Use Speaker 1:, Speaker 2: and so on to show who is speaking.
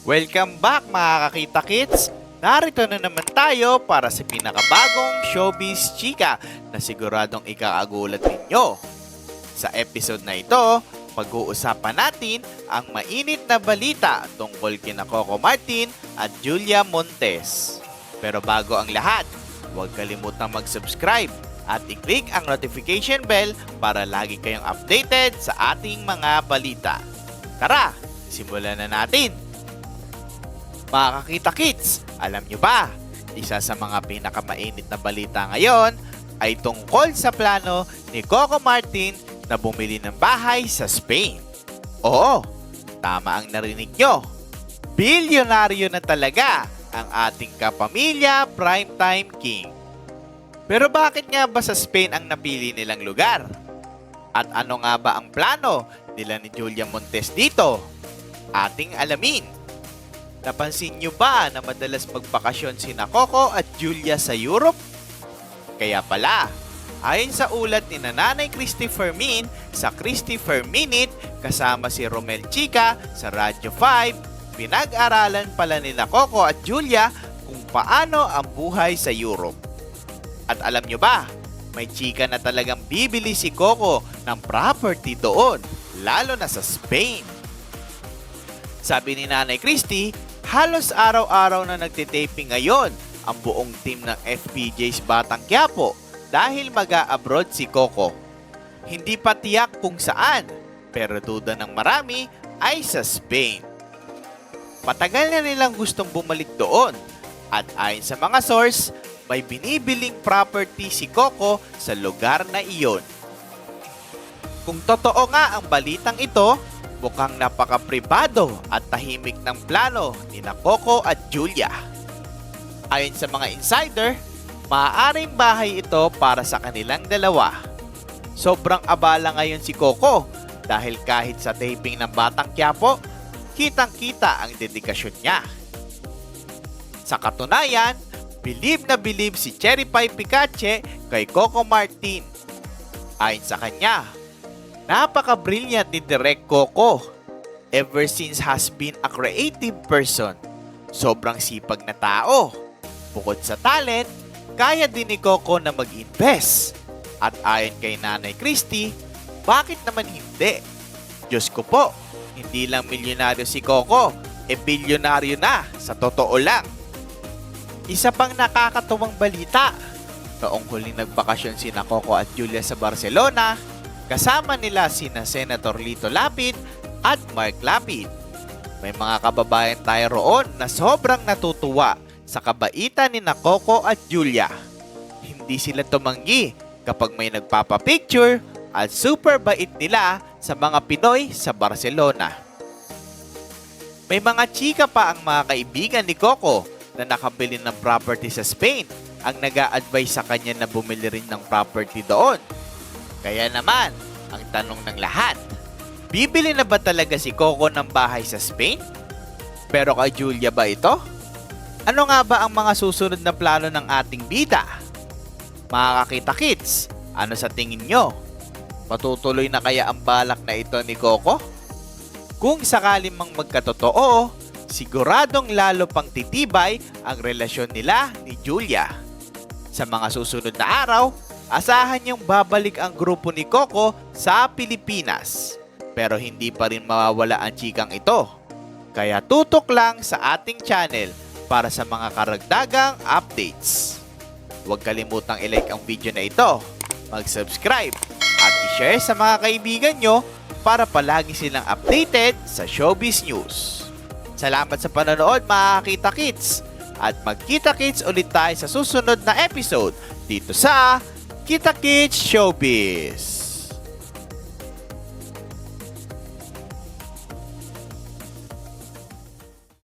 Speaker 1: Welcome back mga kakita kids! Narito na naman tayo para sa pinakabagong showbiz chika na siguradong ikaagulat ninyo. Sa episode na ito, pag-uusapan natin ang mainit na balita tungkol kina Coco Martin at Julia Montes. Pero bago ang lahat, huwag kalimutang mag-subscribe at i-click ang notification bell para lagi kayong updated sa ating mga balita. Tara, simulan na natin! Mga kakita kids, alam nyo ba? Isa sa mga pinakamainit na balita ngayon ay tungkol sa plano ni Coco Martin na bumili ng bahay sa Spain. Oo, tama ang narinig nyo. Bilyonaryo na talaga ang ating kapamilya primetime king. Pero bakit nga ba sa Spain ang napili nilang lugar? At ano nga ba ang plano nila ni Julia Montes dito? Ating alamin. Napansin nyo ba na madalas magbakasyon sina Coco at Julia sa Europe? Kaya pala, ayon sa ulat ni Nanay Christy Fermin sa Christy Ferminute kasama si Romel Chica sa Radyo 5, pinag-aralan pala nila Coco at Julia kung paano ang buhay sa Europe. At alam nyo ba, may chika na talagang bibili si Coco ng property doon, lalo na sa Spain. Sabi ni Nanay Christy, halos araw-araw na nagtitaping ngayon ang buong team ng FPJ's Batang Quiapo dahil mag-abroad si Coco. Hindi pa tiyak kung saan, pero duda ng marami ay sa Spain. Patagal na nilang gustong bumalik doon at ayon sa mga source, may binibiling property si Coco sa lugar na iyon. Kung totoo nga ang balitang ito, mukhang napaka-pribado at tahimik ng plano ni Coco at Julia. Ayon sa mga insider, maaaring bahay ito para sa kanilang dalawa. Sobrang abala ngayon si Coco dahil kahit sa taping ng Batang Quiapo, kitang-kita ang dedikasyon niya. Sa katunayan, bilib na bilib si Cherry Pie Picache kay Coco Martin. Ayon sa kanya, napaka-brilliant ni Direk Coco. Ever since has been a creative person. Sobrang sipag na tao. Bukod sa talent, kaya din ni Coco na mag-invest. At ayon kay Nanay Christy, bakit naman hindi? Diyos ko po, hindi lang milyonaryo si Coco, e bilyonaryo na, sa totoo lang. Isa pang nakakatuwang balita, noong huling nagbakasyon sina Coco at Julia sa Barcelona, kasama nila sina Senator Lito Lapid at Mark Lapid. May mga kababayan tayo roon na sobrang natutuwa sa kabaitan ni na Coco at Julia. Hindi sila tumanggi kapag may nagpapapicture at super bait nila sa mga Pinoy sa Barcelona. May mga chika pa ang mga kaibigan ni Coco na nakabili ng property sa Spain ang nag advise sa kanya na bumili rin ng property doon. Kaya naman, ang tanong ng lahat, bibili na ba talaga si Coco ng bahay sa Spain? Pero kay Julia ba ito? Ano nga ba ang mga susunod na plano ng ating bida? Mga kakita kids, ano sa tingin nyo? Patutuloy na kaya ang balak na ito ni Coco? Kung sakali mang magkatotoo, siguradong lalo pang titibay ang relasyon nila ni Julia. Sa mga susunod na araw, asahan niyong babalik ang grupo ni Coco sa Pilipinas. Pero hindi pa rin mawawala ang chikang ito. Kaya tutok lang sa ating channel para sa mga karagdagang updates. Huwag kalimutang ilike ang video na ito, mag-subscribe, at i-share sa mga kaibigan nyo para palagi silang updated sa showbiz news. Salamat sa panonood mga Kita Kids! At magkita kids ulit tayo sa susunod na episode dito sa Kita Kids Showbiz!